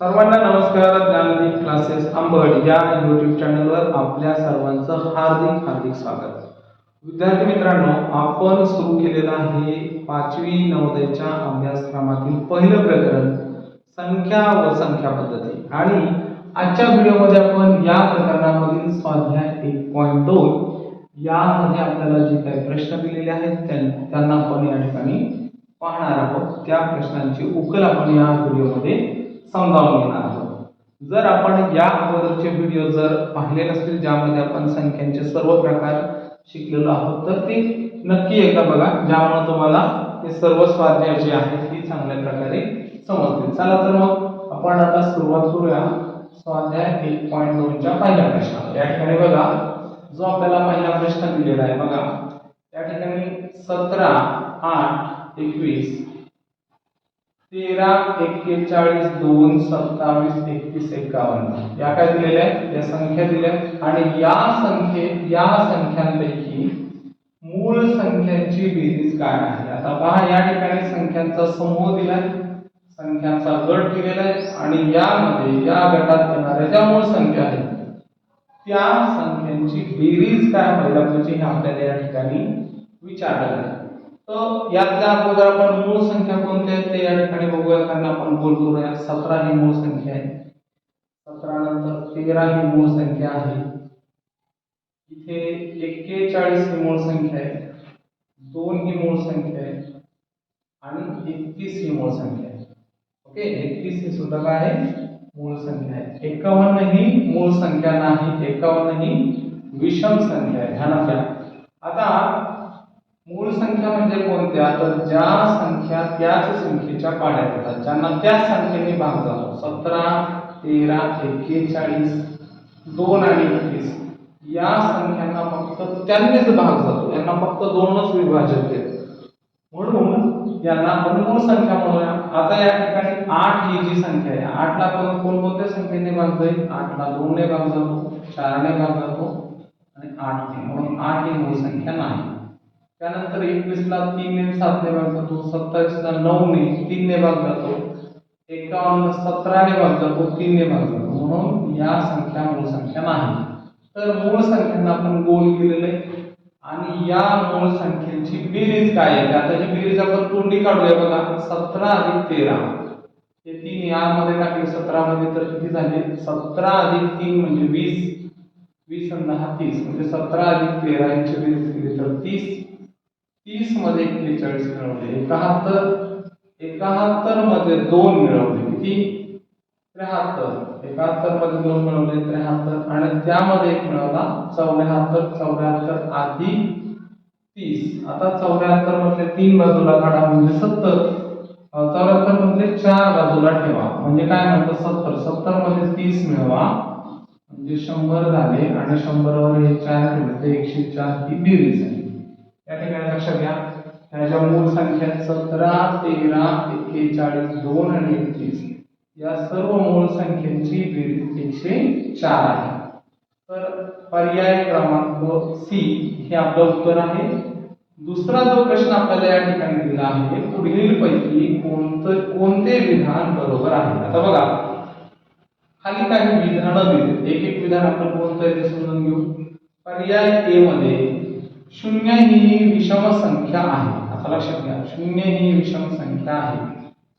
सर्वांना नमस्कार ज्ञानदीप क्लासेस अंबड या युट्यूब चॅनलवर आपल्या सर्वांचं हार्दिक हार्दिक स्वागत. विद्यार्थी मित्रांनो आपण सुरू केलेलं आहे पाचवी नवोदयच्या अभ्यासक्रमातील पहिलं प्रकरण संख्या व संख्या पद्धती. आणि आजच्या व्हिडिओमध्ये आपण या प्रकरणामधील स्वाध्याय एक पॉईंट दोन यामध्ये आपल्याला जे काही प्रश्न दिलेले आहेत त्यां- त्यांना आपण या ठिकाणी पाहणार आहोत. त्या प्रश्नांची उकल आपण या व्हिडिओमध्ये समजावून घेणार आहोत. जर आपण या अगोदरचे व्हिडिओ जर पाहिले नसतील ज्यामध्ये आपण संख्यांचे सर्व प्रकार शिकलेलो आहोत तर ते नक्की एकदा बघा ज्यामुळे तुम्हाला ते सर्व स्वाध्याय जे आहेत ती चांगल्या प्रकारे समजतील. चला तर मग आपण आता सुरुवात करूया. स्वाध्याय एक पॉईंट दोनच्या पहिल्या प्रश्नाला या ठिकाणी बघा जो आपल्याला पहिला प्रश्न दिलेला आहे बघा. या ठिकाणी सतरा आठ एकवीस तेरा एक्केचाळीस दोन सत्तावीस एकतीस एकावन्न. या काय दिलेल्या आहेत? या संख्या दिल्या आहेत. आणि या संख्ये या संख्यांपैकी मूळ संख्यांची बेरीज काय आहे? आता पहा या ठिकाणी संख्यांचा समूह दिलाय. संख्यांचा गट दिलेला आहे. आणि यामध्ये या गटात येणाऱ्या ज्या मूळ संख्या आहेत त्या संख्यांची बेरीज काय व्हायला पाहिजे हे आपल्याला या ठिकाणी विचारलेलं आहे. तर यातल्या अगोदर आपण मूळ संख्या कोणत्या आहेत ते या ठिकाणी बघूया. कारण आपण बोलतो सतरा ही मूळ संख्या आहे. सतरा नंतर तेरा ही मूळ संख्या आहे. इथे एक्केचाळीस ही मूळ संख्या आहे. दोन ही मूळ संख्या आहे. आणि एकतीस ही मूळ संख्या आहे. ओके? एकतीस ही सुद्धा काय आहे? मूळ संख्या आहे. एकावन्न ही मूळ संख्या नाही. एकावन्न ही विषम संख्या आहे. ध्यानात घ्या आता मूळ संख्या म्हणजे कोणत्या? तर ज्या संख्या, त्याच संख्येच्या पाड्यात येतात ज्यांना त्या संख्येने भाग जातो सतरा, तेरा, एक्केचाळीस, दोन आणि एकतीस, या संख्यांना फक्त त्यांनीच भाग जातो यांना फक्त दोनच विभाजक आहेत म्हणून यांना आपण संख्या म्हणूया. आता या ठिकाणी आठ ही जी संख्या आहे, आठला आपण कोणकोणत्या संख्येने भाग जाईल? आठला दोनने भाग जातो, चारने भाग जातो आणि आठ म्हणून आठ ही मूळ संख्या नाही. त्यानंतर एकवीस ला तीन ने सात ने भाग जातो ने, तीन ने भाग जातो एकावन्न सतरा ने भाग जातो ने भाग जातो. म्हणून या संख्या मूळ संख्या नाही. तर मूळ संख्यांना आपण गोल केलेलं आहे. आणि या मूळ संख्येची बेरीज काय आहे? आता ही बेरीज आपण तोंडी काढूया बघा. सतरा अधिक तेरा. हे तीन यामध्ये टाकले. सतरा मध्ये तर किती झाले? सतरा अधिक तीन म्हणजे वीस. वीस आणि दहा, तीस. म्हणजे सतरा अधिक तेरा यांची बेरीज केली तर तीस. तीसमध्ये एक्केचाळीस मिळवले. एकाहत्तर एकाहत्तरमध्ये दोन मिळवले. किती? त्र्याहत्तर. एकाहत्तरमध्ये दोन मिळवले त्र्याहत्तर. आणि त्यामध्ये एक मिळवला चौऱ्याहत्तर. चौऱ्याहत्तर आधी तीस. आता चौऱ्याहत्तर मधले तीन बाजूला काढा म्हणजे सत्तर. चौऱ्याहत्तर मधले चार बाजूला ठेवा. म्हणजे काय म्हणतो? सत्तर. सत्तरमध्ये तीस मिळवा. म्हणजे शंभर झाले. आणि शंभरवर हे चार ठेवले एकशे चार ही बेरीज आहे. या ठिकाणी लक्षात घ्या ह्याच्या मूळ संख्या सतरा तेरा एक्केचाळीस दोन आणि एकतीस. या सर्व मूळ संख्यांची बेरीज एकशे चार आहे. तर पर्याय क्रमांक सी हे आपलं उत्तर आहे. दुसरा जो प्रश्न आपल्याला या ठिकाणी दिला आहे पुढील पैकी कोणतं कोणते विधान बरोबर आहे? आता बघा. खाली काही विधानं दिली एक एक विधान आपण कोणतं ते समजून घेऊ. पर्याय ए मध्ये शून्य ही विषम संख्या आहे. आता लक्षात घ्या शून्य ही विषम संख्या आहे.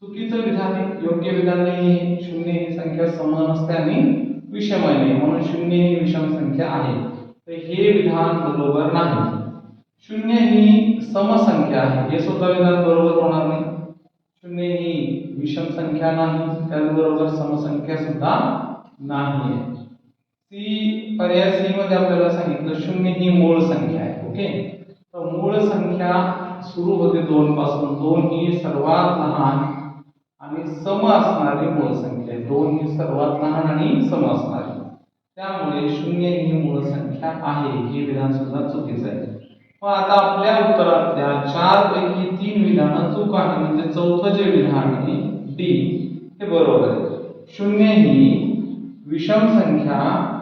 चुकीचं विधान योग्य विधान नाही शून्य ही संख्या सम नसते आणि विषम नाही म्हणून शून्य ही विषम संख्या आहे. तर हे विधान बरोबर नाही. शून्य ही समसंख्या आहे. हे सुद्धा विधान बरोबर होणार नाही. शून्य ही विषम संख्या नाही त्याचबरोबर समसंख्या सुद्धा नाही आहे सी पर्याय सी मध्ये आपल्याला सांगितलं शून्य ही मूळ संख्या आहे. ओके? तर मूळ संख्या सुरू होते दोन पासून. दोन ही सर्वात लहान आणि सम असणारी मूळ संख्या आहे. दोन ही सर्वात लहान आणि सम असणारी. त्यामुळे शून्य ही मूळ संख्या आहे. हे विधान सुद्धा चुकीचं आहे. मग आता आपल्या उत्तरातल्या चार पैकी तीन विधानं चूक आहे. म्हणजे चौथं जे विधान आहे डी हे बरोबर आहे. शून्य ही विषम संख्या.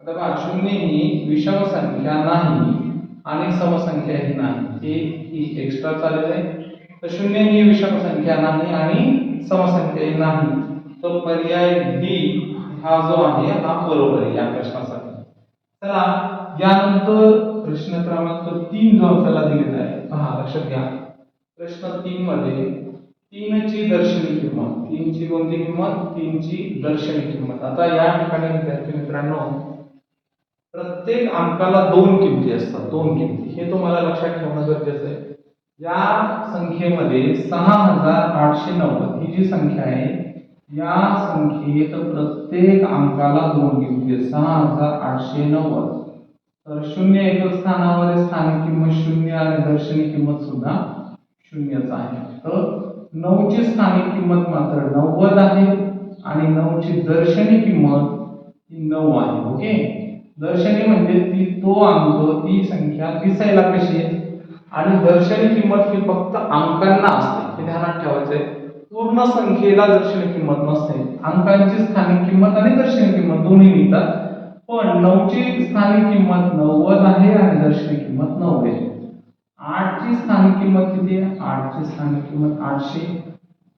आता शून्य ही विषम संख्या नाही. आणि समसंख्या ही नाही. हे ही एक्स्ट्रा चालेल आहे. तर शून्य ही विषम संख्या नाही आणि समसंख्या ही नाही. तर पर्याय डी हा जो आहे हा बरोबर आहे या प्रश्नासाठी. चला यानंतर प्रश्न क्रमांक तीन जो आपल्याला दिलेला आहे पहा लक्षात घ्या. प्रश्न तीन मध्ये तीनची दर्शनी किंमत तीनची कोणती किंमत? तीनची दर्शनी किंमत. आता या ठिकाणी विद्यार्थी मित्रांनो प्रत्येक अंकाला दोन किमती असतात दोन किमती. हे तुम्हाला लक्षात ठेवणं गरजेचं आहे. या संख्येमध्ये सहा हजार आठशे नव्वद ही जी संख्या आहे या संख्येत प्रत्येक अंकाला दोन किमती सहा हजार आठशे नव्वद. तर शून्य एकक स्थानावर स्थानिक किंमत शून्य आणि दर्शनी किंमत सुद्धा शून्यच आहे. तर नऊची स्थानिक किंमत मात्र नव्वद आहे आणि नऊची दर्शनी किंमत ही नऊ आहे ओके? दर्शनी म्हणजे ती तो अंक ती संख्या दिसायला कशी आहे आणि दर्शनी किंमत ही फक्त अंकांना असते. हे ध्यानात ठेवायचं आहे पूर्ण संख्येला दर्शनी किंमत नसते. अंकांची स्थानिक किंमत आणि दर्शनी किंमत दोन्ही मिळतात. पण नऊची स्थानिक किंमत नव्वद आहे आणि दर्शनी किंमत नऊ आहे. आठची स्थानिक किंमत किती आहे? आठची स्थानिक किंमत आठशे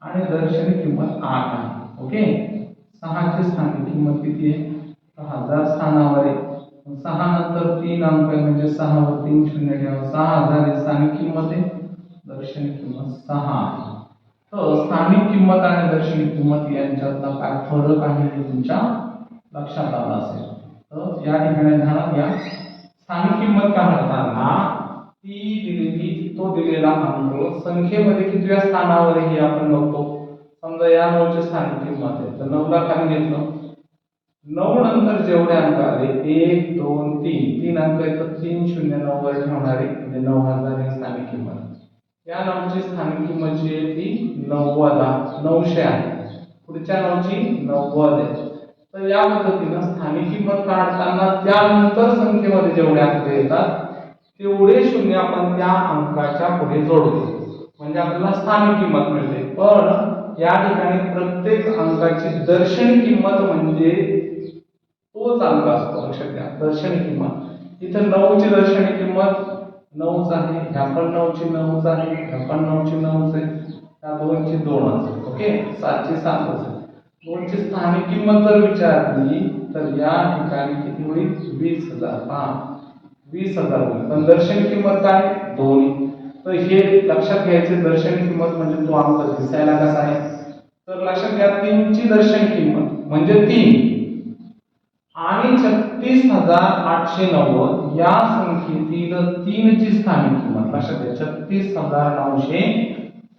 आणि दर्शनी किंमत आठ आहे. ओके? सहाची स्थानिक किंमत किती आहे? सहा हजार स्थानावर आहे. सहा नंतर तीन अंक आहे म्हणजे सहा व तीन शून्य ठेवा सहा हजार ही स्थानिक किंमत आहे दर्शनी किंमत सहा आहे. तर स्थानिक किंमत आणि दर्शनी किंमत यांच्यातला काय फरक आहे हे तुमच्या लक्षात आलं असेल. तर या ठिकाणी ध्यानात घ्या. स्थानिक किंमत म्हणताना ती दिलेली तो दिलेला अंक. संख्येमध्ये कितव्या स्थानावर हे आपण बघतो. समजा या नऊची स्थानिक किंमत आहे. तर नऊला खाली घेतलं? नऊ नंतर जेवढे अंक आले एक दोन तीन. तीन अंक येतात तीन शून्य नऊ वर ठेवणारे म्हणजे नऊ हजार ही स्थानिक किंमत. या नऊची स्थानिक किंमत जी आहे ती नव्वद नऊशे आहे. पुढच्या नऊची नव्वद आहे. तर या पद्धतीनं स्थानिक किंमत काढताना त्यानंतर संख्येमध्ये जेवढे अंक येतात तेवढे शून्य आपण त्या अंकाच्या पुढे जोडतो. म्हणजे आपल्याला स्थानिक किंमत मिळते. पण या ठिकाणी प्रत्येक अंकाची दर्शनी किंमत म्हणजे तोच अंक असतो लक्षात घ्या. दर्शनी किंमत. इथं नऊची दर्शनी किंमत नऊच आहे ह्या पण नऊची नऊच आहे ह्या पण नऊची नऊच आहे. त्या दोनची दोन असेल ओके? सातची सातच आहे दोनची स्थानिक किंमत जर विचारली तर या ठिकाणी किती होईल? वीस हजार. हा वीस हजार होईल. पण दर्शनी किंमत काय? दोन्ही. तर हे लक्षात घ्यायचे दर्शनी किंमत म्हणजे तो अंक दिसायला कसा आहे? तर लक्षात घ्या तीनची दर्शनी किंमत म्हणजे तीन. छत्तीस हज़ार आठशे नव्वद या संख्येतील तीनची स्थानिक किंमत. लक्षात घ्या, छत्तीस हज़ार नऊशे,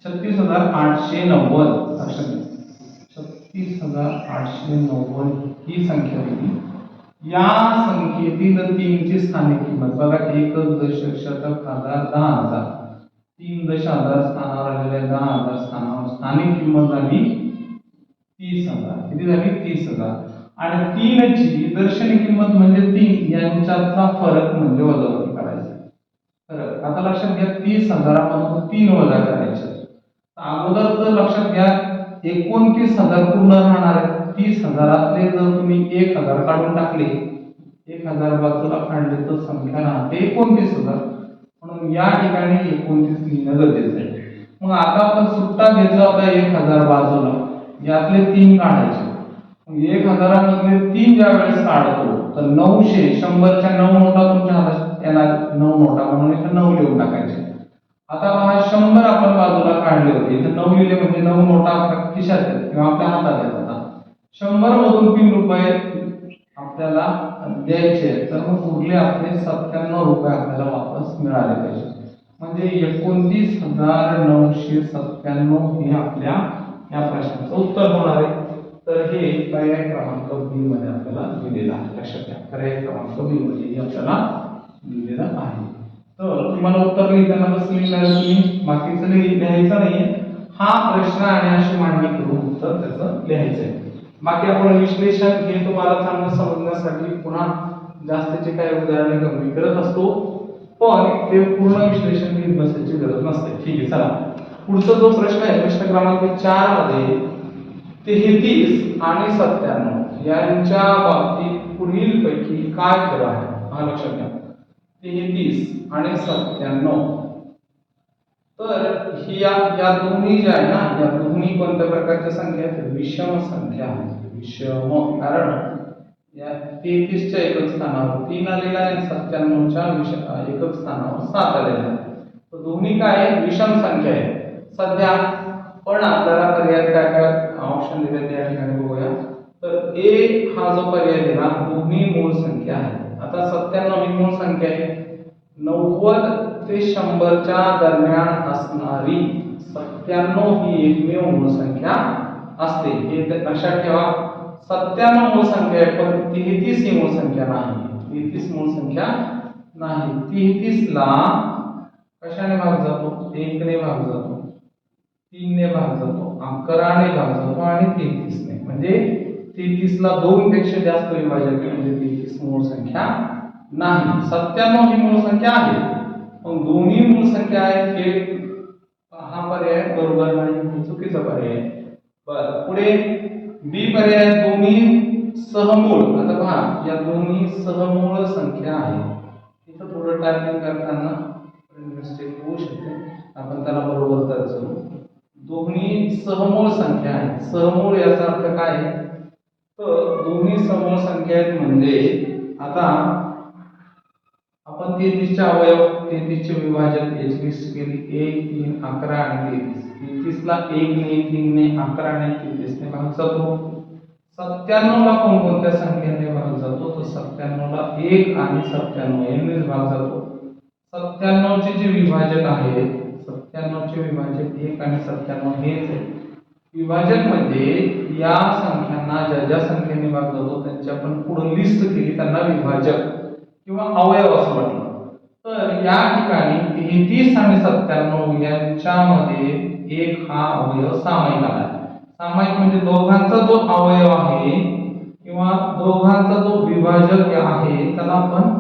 छत्तीस हज़ार आठशे नव्वद. लक्षात घ्या. छत्तीस हज़ार आठशे नव्वद ही संख्या होती. या संख्येतील तीनची स्थानिक किंमत बघा, एक दशक शतक हज़ार दहा हज़ार. तीन दश हज़ार स्थानावर आलेल्या दहा हज़ार स्थानावर स्थानिक किंमत झाली तीस हज़ार. किती झाली? तीस हज़ार. आणि तीनची दर्शनी किंमत म्हणजे तीन यांच्यातला फरक म्हणजे वजावटी करायचा. फरक आता लक्षात घ्या तीस हजारामधून तीन वजा करायचे. अगोदर तर लक्षात घ्या एकोणतीस हजार पूर्ण राहणार आहे तीस हजारातले जर तुम्ही एक हजार काढून टाकले एक हजार बाजूला काढले तर संख्या राहते एकोणतीस हजार. म्हणून या ठिकाणी एकोणतीस लिहिणं गरजेचं आहे. मग आता आपण सुट्टा घेतला होता एक हजार बाजूला. यातले तीन काढायचे. एक हजारामध्ये तीन ज्या वेळेस काढतो तर नऊशे शंभरच्या नऊ नोटा तुमच्या हातात येणार नऊ नोटा म्हणून इथं नऊ लिहून टाकायचे. आता पहा शंभर आपण बाजूला काढले होते. इथं नऊ लिहिले म्हणजे नऊ नोटा आपल्या खिशात आहेत किंवा आपल्या हातात येत आता. शंभर मधून तीन रुपये आपल्याला द्यायचे तर मग उरले आपले सत्त्याण्णव रुपये आपल्याला वापस मिळाले पाहिजे. म्हणजे एकोणतीस हजार नऊशे सत्त्याण्णव हे आपल्या या प्रश्नाचं उत्तर होणार आहे. तर हे पर्याय क्रमांक बी मध्ये आपल्याला दिलेलं आहे. लक्षात घ्या. पर्याय क्रमांक बी मध्ये हे आपल्याला दिलेलं आहे. तर तुम्हाला उत्तर लिहिताना कसं लिहिणार तुम्ही? बाकीचं लिहायचं नाहीये. हा प्रश्न आणि अशी मांडणी करून उत्तर त्याचं लिहायचं आहे बाकी आपण विश्लेषण हे तुम्हाला चांगलं समजण्यासाठी पुन्हा जास्तीचे काही उदाहरणे कमी करत असतो. पण ते पूर्ण विश्लेषण घेत बसायची गरज नसते. ठीक आहे चला. पुढचा जो प्रश्न आहे प्रश्न क्रमांक चारमध्ये तेहतीस आणि सत्त्याण्णव यांच्या बाबतीत पुढील पैकी काय खरं आहे? हा लक्षात घ्या. तेहतीस आणि सत्त्याण्णव. तर ही या या दोन्ही ज्या आहे ना या दोन्ही कोणत्या प्रकारच्या संख्या आहेत? विषम संख्या आहेत विषम. कारण या तेहतीसच्या एकक स्थानावर तीन आलेला आहे आणि सत्त्याण्णवच्या विष एकक स्थानावर सात आलेला आहे तर दोन्ही काय आहे? विषम संख्या आहे सध्या पण आपल्याला पर्याय काय काय ऑप्शन दिले त्या ठिकाणी बघूया. तर ए हा जो पर्याय दोन्ही मूळ संख्या आहेत आता सत्त्याण्णव ही मूळ संख्या आहे. नव्वद ते दरम्यान असणारी सत्त्याण्णव ही एकमेव मूळ संख्या असते. हे लक्षात ठेवा. सत्त्याण्णव मूळ संख्या आहे, पण तेहतीस ही मूळ संख्या नाही. तेहतीस मूळ संख्या नाही. तेहतीस ला कशाने भाग जातो? एकने भाग जातो. तीनने भाग जातो अकराने भाग जातो आणि तेहतीसने. म्हणजे तेहतीस ला दोन पेक्षा जास्त विभाजक म्हणजे तेहतीस मूळ संख्या नाही. सत्त्याण्णव ही मूळ संख्या आहे. पण दोन्ही मूळ संख्या आहेत हे हा पर्याय बरोबर नाही चुकीचा पर्याय. बर पुढे बी पर्याय दोन्ही सहमूळ. आता पहा या दोन्ही सहमूळ संख्या आहे. इथं थोडं टायपिंग करताना मिस्टेक होऊ शकते. आपण त्याला बरोबर करायचं दोन्ही सहमूळ संख्या आहेत. सहमूळ याचा अर्थ काय आहे? तर दोन्ही समूळ संख्या आहेत म्हणजे आता आपण तेहतीसच्या अवयव तेहतीसचे विभाजन एकवीस केली एक तीन अकरा आणि तेहतीस. तेहतीसला एक ने तीन ने अकरा आणि तेहतीसने भाग जातो. सत्त्याण्णवला कोणकोणत्या संख्येने भाग जातो? तर सत्त्याण्णवला एक आणि सत्त्याण्णव यांनीच भाग जातो. सत्त्याण्णव चे जे विभाजन आहे सत्त्याण्णव चे एक आणि सत्त्याण्णव हेच आहे विभाजन म्हणजे या संख्यांना ज्या ज्या संख्येने भाग जातो त्यांची आपण पुढे लिस्ट केली त्यांना विभाजक किंवा अवयव असं म्हटलं तर या ठिकाणी तेहतीस आणि सत्त्याण्णव यांच्यामध्ये एक हा अवयव सामायिक आला. सामायिक म्हणजे दोघांचा जो अवयव आहे किंवा दोघांचा जो विभाजक आहे त्याला आपण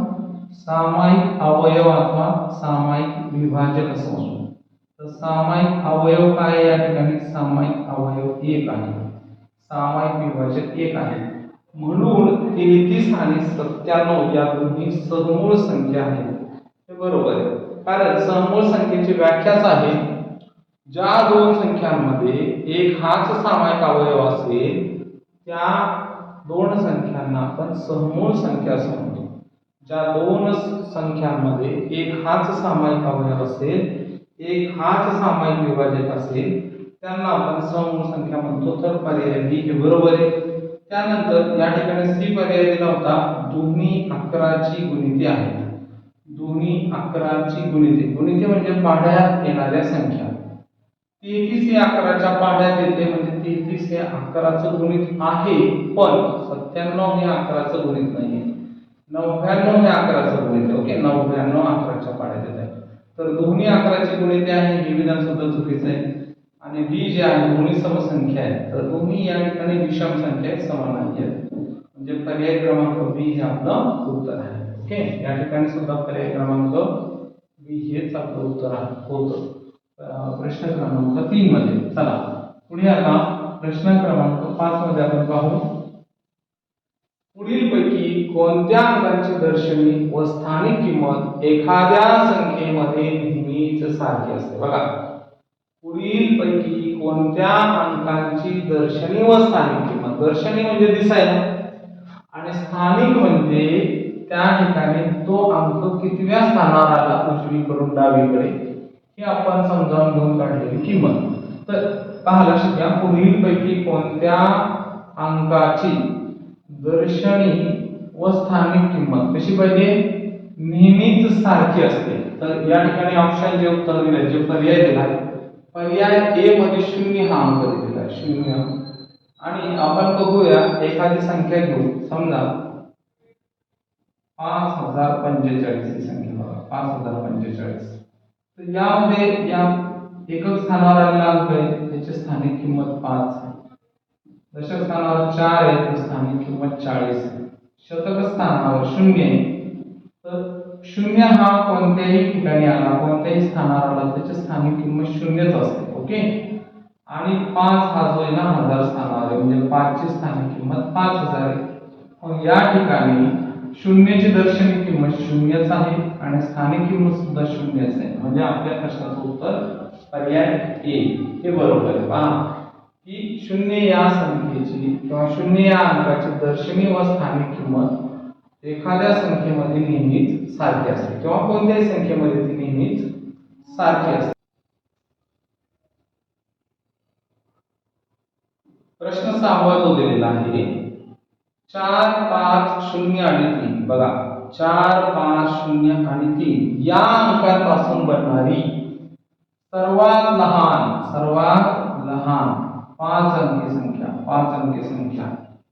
सामायिक अवयव अथवा सामायिक विभाजक असं म्हणतो. तर सामायिक अवयव काय या ठिकाणी? सामायिक अवयव एक आहे. सामायिक विभाजक एक आहे. म्हणून तेहतीस आणि सत्त्याण्णव या दोन्ही समूळ संख्या आहेत. हे बरोबर आहे. कारण समूळ संख्येची व्याख्याच आहे. ज्या दोन संख्यांमध्ये एक हाच सामायिक अवयव असेल त्या दोन संख्यांना आपण समूळ संख्या असं ज्या दोन संख्यांमध्ये एक हाच सामायिक अवयव असेल एक हाच सामायिक विभाजक असेल त्यांना आपण समूह संख्या म्हणतो. तर पर्याय बी हे बरोबर आहे. त्यानंतर या ठिकाणी सी पर्याय दिला होता. दोन्ही अकराची गुणिते आहेत. दोन्ही अकराची गुणिते. गुणिते म्हणजे पाढ्यात येणाऱ्या संख्या. तेहतीस हे अकराच्या पाढ्यात येते म्हणजे तेहतीस हे अकराचं गुणित आहे पण सत्त्याण्णव हे अकराचं गुणित नाही नव्याण्णव हे अकराचं गुणित ओके नव्याण्णव अकराच्या पाढ्यात येत आहे. तर दोन्ही अकराची गुणिते आहे हे विधान सुद्धा चुकीचं आहे. आणि बी जे आहे दोन्ही समसंख्या आहेत. तर दोन्ही या ठिकाणी विषम संख्या समान आहेत म्हणजे पर्याय क्रमांक बी हे आपलं उत्तर आहे. ओके? या ठिकाणी सुद्धा पर्याय क्रमांक बी हेच आपलं उत्तर आहे. होतं. प्रश्न क्रमांक तीन मध्ये चला. पुढे आता प्रश्न क्रमांक पाच मध्ये आपण पाहू. पुढील कोणत्या अंकांची दर्शनी व स्थानिक किंमत एखाद्या संख्येमध्ये नेहमीच सारखी असते? बघा पुढील पैकी कोणत्या अंकांची दर्शनी व स्थानिक किंमत? दर्शनी म्हणजे दिसायला आणि स्थानिक म्हणजे त्या ठिकाणी तो अंक कितव्या स्थानावर आला उजवीकडून डावीकडे? हे आपण समजावून घेऊन काढलेली किंमत. तर पहा लक्षात घ्या पुढीलपैकी कोणत्या अंकाची दर्शनी व स्थानिक किंमत. कशी पाहिजे? नेहमीच सारखी असते. तर या ठिकाणी ऑप्शन जे उत्तर दिले जे पर्याय दिला पर्याय ए मध्ये शून्य हा अंक दिलेला आहे. शून्य. आणि आपण बघूया एखादी संख्या घेऊ. समजा पाच हजार पंचेचाळीस ही संख्या बघा. पाच हजार पंचेचाळीस. तर यामध्ये या एकक स्थानावर आलेला अंक आहे. त्याची स्थानिक किंमत पाच आहे. दशक स्थानावर चार आहे तर स्थानिक किंमत चाळीस आहे. शतक स्थानावर शून्य आहे. तर शून्य हा कोणत्याही ठिकाणी आला कोणत्याही स्थानावर आला त्याची स्थानिक किंमत शून्यच असते ओके? आणि पाच हा जो आहे ना हजार स्थानावर आहे म्हणजे पाचची स्थानिक किंमत पाच हजार आहे. मग या ठिकाणी शून्याची दर्शनी किंमत शून्यच आहे आणि स्थानिक किंमत सुद्धा शून्यच आहे. म्हणजे आपल्या प्रश्नाचं उत्तर पर्याय ए. हे बरोबर आहे पहा. ही शून्य या संख्येची किंवा शून्य या अंकाची दर्शनी व स्थानिक किंमत एखाद्या संख्येमध्ये नेहमीच सारखी असते किंवा कोणत्याही संख्येमध्ये ती नेहमीच सारखी असते. प्रश्न सहावा जो दिलेला आहे चार पाच शून्य आणि तीन. बघा चार पाच शून्य आणि तीन या अंकापासून बनणारी सर्वात लहान सर्वात लहान पाच अंकी संख्या पाच अंकी संख्या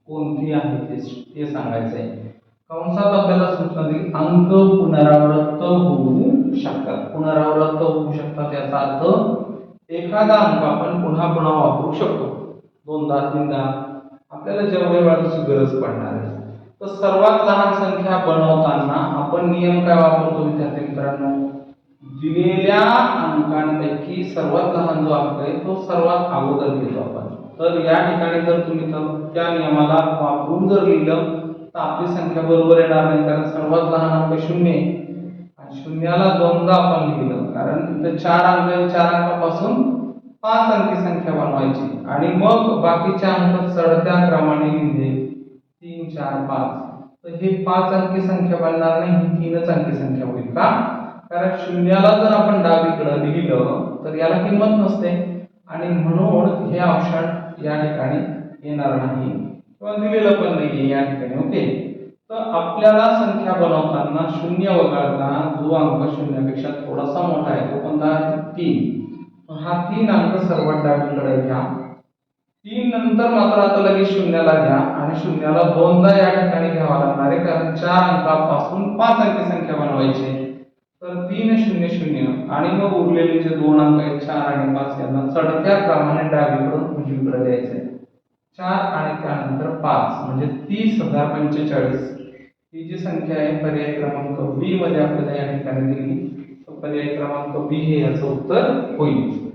कोणती आहे ते ते सांगायचं आहे कंसात आपल्याला सूचना दिली अंक पुनरावृत्त होऊ शकतात. पुनरावृत्त होऊ शकतात याचा अर्थ एखादा अंक आपण पुन्हा पुन्हा वापरू शकतो. दोनदा तीनदा. आपल्याला जेवढ्या वेळाची गरज पडणार आहे. तर सर्वात लहान संख्या बनवताना आपण नियम काय वापरतो विद्यार्थी मित्रांनो? दिलेल्या अंकांपैकी सर्वात लहान जो अंक आहे तो सर्वात अगोदर घेतो आपण. तर या ठिकाणी जर तुम्ही तर त्या नियमाला वापरून जर लिहिलं तर आपली संख्या बरोबर येणार नाही कारण सर्वात लहान अंक शून्य आहे. आणि शून्याला दोनदा आपण लिहिलं कारण तिथं चार अंक चार अंकापासून पाच अंकी संख्या बनवायची. आणि मग बाकीच्या अंक चढत्या क्रमाने लिहिले तीन चार पाच. तर हे पाच अंकी संख्या बनणार नाही ही तीनच अंकी संख्या होईल का? कारण शून्याला जर आपण डावीकडे लिहिलं तर याला किंमत नसते. आणि म्हणून हे औषध या ठिकाणी येणार नाही. किंवा दिलेलं पण नाही या ठिकाणी ओके? तर आपल्याला संख्या बनवताना शून्य वगळता जो अंक शून्यापेक्षा थोडासा मोठा आहे तो कोणता आहे? तीन. हा तीन अंक सर्वात डावीकडे घ्या. तीन नंतर मात्र आता लगेच शून्याला घ्या. आणि शून्याला दोनदा या ठिकाणी घ्यावा लागणार आहे कारण चार अंकापासून पाच अंकी संख्या बनवायची आहे. तर तीन शून्य शून्य आणि मग उरलेले जे दोन अंक आहेत चार आणि पाच यांना चढत्या क्रमाने डावीकडून उजवीकडे द्यायचे चार आणि त्यानंतर पाच म्हणजे तीस हजार पंचेचाळीस. ही जी संख्या आहे पर्याय क्रमांक बी मध्ये आपल्याला या ठिकाणी दिली. तर पर्याय क्रमांक बी हे याचं उत्तर होईल.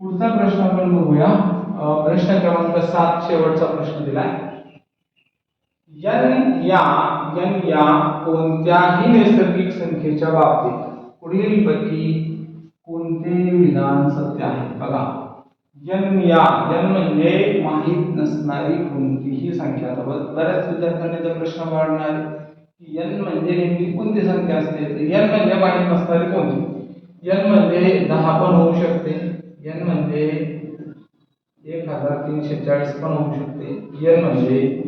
पुढचा प्रश्न आपण बघूया. प्रश्न क्रमांक सात शेवटचा प्रश्न दिलाय. यन या यन या कोणत्याही नैसर्गिक संख्येच्या बाबतीत कोणते विधान सत्य आहे? बघा. यन या, यन म्हणजे माहीत नसणारी कोणतीही संख्या. ब- बऱ्याच विद्यार्थ्यांनी जर प्रश्न वाढणार की यन म्हणजे नेमकी कोणती संख्या असते? तर यन म्हणजे माहीत नसणारी कोणती? यन म्हणजे दहा पण होऊ शकते. यन म्हणजे एक हज़ार तीनशे चाळीस पण होऊ शकते. यन म्हणजे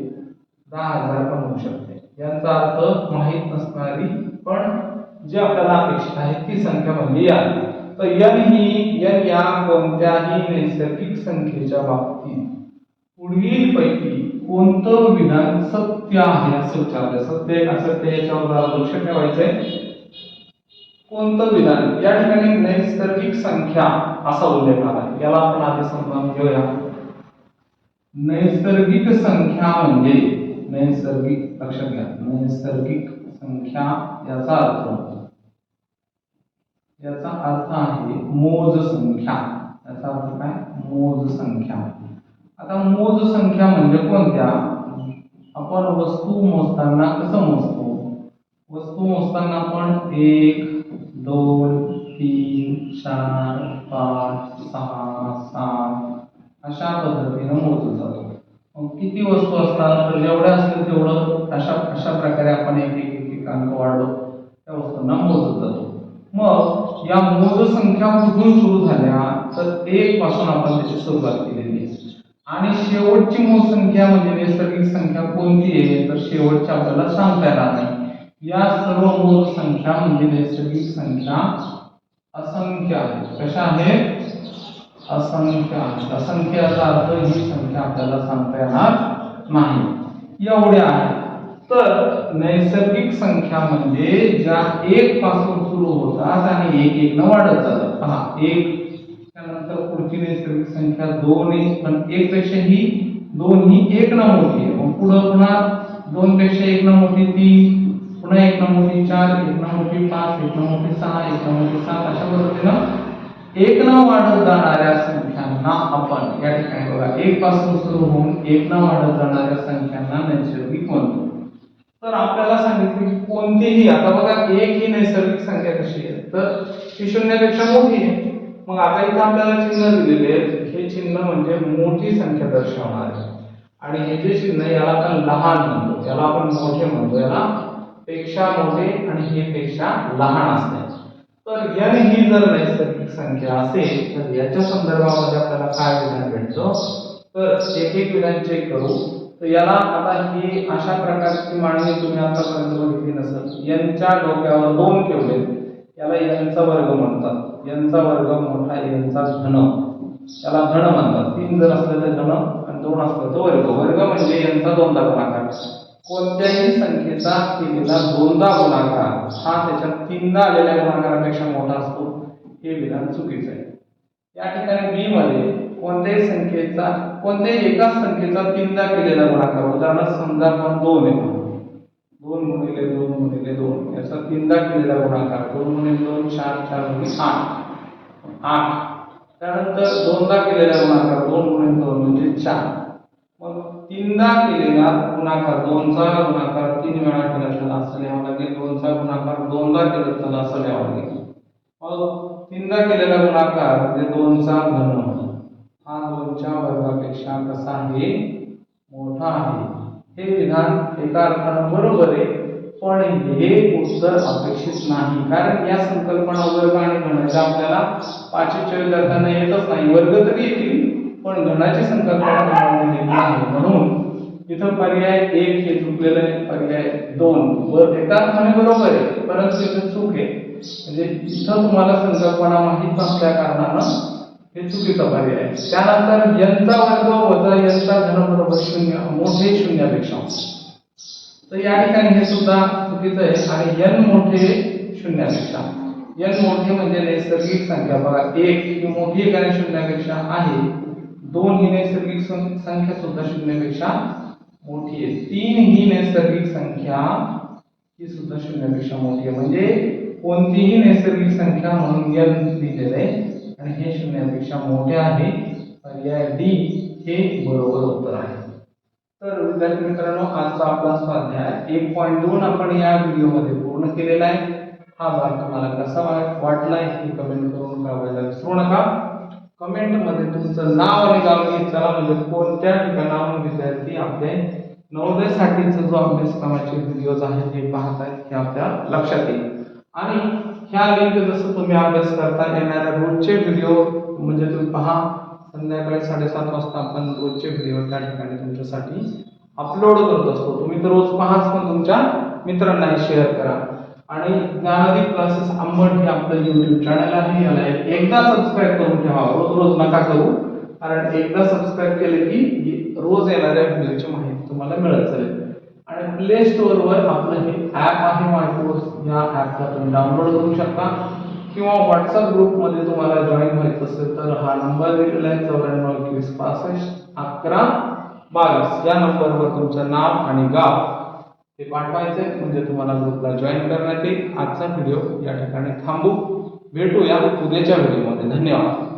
दहा हजार पण होऊ शकते. याचा अर्थ माहीत नसणारी पण जी आपल्याला अपेक्षित आहे ती संख्या म्हणली या तर यन ही यन या कोणत्याही नैसर्गिक संख्येच्या बाबतीत पुढील पैकी कोणतं विधान सत्य आहे असं विचारलं. सत्य असत्य याच्यावर लक्ष ठेवायचंय. कोणतं विधान? या ठिकाणी नैसर्गिक संख्या असा उल्लेख आला याला आपण आधी समजावून घेऊया. नैसर्गिक संख्या म्हणजे नैसर्गिक लक्षात घ्या नैसर्गिक संख्या याचा अर्थ होतो. याचा अर्थ आहे मोज संख्या. याचा अर्थ काय? मोज संख्या. आता मोज संख्या म्हणजे कोणत्या? आपण वस्तू मोजताना कसं मोजतो? वस्तू मोजताना आपण एक दोन तीन चार पाच सहा सात अशा पद्धतीने मोजतो किती वस्तू असतात तर जेवढ्या असतील तेवढं अशा अशा प्रकारे आपण एक एक एक अंक वाढलो त्या वस्तूंना मोजत जातो. मग या मोज संख्या कुठून सुरू झाल्या? तर एक पासून आपण त्याची सुरुवात केलेली आहे. आणि शेवटची मोज संख्या म्हणजे नैसर्गिक संख्या कोणती आहे? तर शेवटची आपल्याला सांगता येणार नाही. या सर्व मोज संख्या म्हणजे नैसर्गिक संख्या असंख्य आहेत कशा आहेत? असंख्य आहेत असंख्याचा अर्थ ही संख्या आपल्याला सांगता येणार नाही. एवढ्या आहेत तर नैसर्गिक संख्या म्हणजे ज्या एक पासून सुरू होतात आणि एक एक न वाढत जातात पहा एक त्यानंतर पुढची नैसर्गिक संख्या दोन एक पण एक पेक्षा ही दोन ही एक न मोठी आहे. मग पुढं पुन्हा दोन पेक्षा एक न मोठी तीन पुन्हा एक न मोठी चार एक न मोठी पाच एक न मोठी सहा एक न मोठी सात अशा पद्धतीनं एक न वाढत जाणाऱ्या संख्यांना आपण या ठिकाणी बघा एक पासून सुरू होऊन एक न वाढत जाणाऱ्या संख्यांना नैसर्गिक म्हणतो. तर आपल्याला सांगितले की कोणतीही आता बघा एक ही नैसर्गिक संख्या कशी आहे? तर ती शून्यापेक्षा मोठी आहे. मग आता इथं आपल्याला चिन्ह दिलेले आहेत. हे चिन्ह म्हणजे मोठी संख्या दर्शवणार. आहे आणि हे जे चिन्ह याला आपण लहान म्हणतो. याला आपण मोठे म्हणतो याला पेक्षा मोठे आणि हे पेक्षा लहान असते. तर n ही जर नैसर्गिक संख्या असेल तर याच्या संदर्भामध्ये आपल्याला काय विधान भेटतो? तर एक एक विधान चेक करू. तर याला आता ही अशा प्रकारची मांडणी तुम्ही आतापर्यंत बघितली नसेल. यांच्या डोक्यावर दोन ठेवले. याला यांचा वर्ग म्हणतात. यांचा वर्ग मोठा यांचा घन याला घन म्हणतात. तीन जर असलं तर घन आणि दोन असलं तर वर्ग. वर्ग म्हणजे यांचा दोनदा गुणाकार. कोणत्याही संख्येचा केलेला दोनदा गुणाकार हा त्याच्या तीनदा आलेल्या गुणाकारापेक्षा मोठा असतो. हे विधान चुकीचं आहे. या ठिकाणी बी मध्ये कोणत्याही संख्येचा कोणत्याही एकाच संख्येचा तीनदा केलेला गुणाकार उदाहरणार्थ समजा आपण दोन आहे. दोन गुणिले दोन गुणिले दोन याचा तीनदा केलेला गुणाकार दोन गुणिले दोन चार चार गुणिले आठ आठ. त्यानंतर दोनदा केलेला गुणाकार दोन गुणिले दोन म्हणजे चार. तीनदा केलेला गुणाकार दोनचा गुणाकार तीन वेळा केला त्याला असं लिहावं लागेल. दोनचा गुणाकार दोनदा केला त्याला असं लिहावं लागेल. मग तीनदा केलेला गुणाकार म्हणजे दोनचा घन. हा दोनच्या वर्गापेक्षा कसा आहे? मोठा आहे. हे विधान एका अर्थानं बरोबर आहे पण हे उत्तर अपेक्षित नाही. कारण या संकल्पना वर्ग आणि घनाच्या आपल्याला पाचवीच्या विद्यार्थ्यांना येतच नाही. वर्ग तरी येतील. पण घनाची संकल्पना नाही म्हणून इथं पर्याय एक हे चुकलेलं आहे पर्याय दोन. वर एका अर्थाने बरोबर आहे परंतु इथं चूक आहे. म्हणजे इथं तुम्हाला संकल्पना माहीत नसल्या कारणानं हे चुकीचा पर्याय आहे. त्यानंतर यंचा वर्ग वजा यंचा धन बरोबर शून्य मोठे शून्यापेक्षा तर या ठिकाणी हे सुद्धा चुकीचं आहे. आणि यन मोठे शून्यापेक्षा. यन मोठे म्हणजे नैसर्गिक संख्या. बघा एक ही मोठी एक शून्यापेक्षा आहे. दोन ही नैसर्गिक संख्या सुद्धा शून्यापेक्षा मोठी तीन ही नैसर्गिक संख्या ही। सुद्धा शून्यापेक्षा नैसर्गिक संख्या म्हणून n लिहिलेलं हे डी हे बरोबर उत्तर आहे. तर विद्यार्थी मित्रांनो, आजचा स्वाध्याय एक पॉईंट दोन आपण या व्हिडिओमध्ये पूर्ण आहे. हा भाग कसा वा- वाटलाय हे कमेंट कळवायला विसरू नका. कमेंटमध्ये तुमचं नाव आणि गाव चला म्हणजे कोणत्या ठिकाणाहून विद्यार्थी आपले नवोदयसाठीचा जो अभ्यासक्रमाचे व्हिडिओज आहेत हे पाहत आहेत हे आपल्या लक्षात येईल. आणि ह्या लिंक जसं तुम्ही अभ्यास करता येणाऱ्या रोजचे व्हिडिओ म्हणजे तुम्ही पहा संध्याकाळी साडेसात वाजता आपण रोजचे व्हिडिओ त्या ठिकाणी तुमच्यासाठी अपलोड करत असतो. तुम्ही तर रोज पहाच पण तुमच्या मित्रांनाही शेअर करा. आणि ज्ञानदीप क्लासेस आंबट हे आपलं युट्यूब चॅनल आहे. याला एकदा सबस्क्राईब करून ठेवा. रोज रोज नका करू. कारण एकदा सबस्क्राईब केले की रोज येणाऱ्या व्हिडिओची माहिती तुम्हाला मिळत जाईल. आणि प्ले स्टोअरवर आपलं हे ॲप आहे मायक्रोस या ॲपला तुम्ही डाउनलोड करू शकता. किंवा व्हॉट्सअप ग्रुपमध्ये तुम्हाला जॉईन व्हायचं असेल तर हा नंबर दिलेला आहे चौऱ्याण्णव एकवीस पासष्ट अकरा बावीस. या नंबरवर तुमचं नाव आणि गाव हे आहे म्हणजे तुम्हाला ग्रुपला जॉईन करण्यात येईल. आजचा व्हिडिओ या ठिकाणी थांबू. भेटूया उद्याच्या व्हिडिओमध्ये धन्यवाद.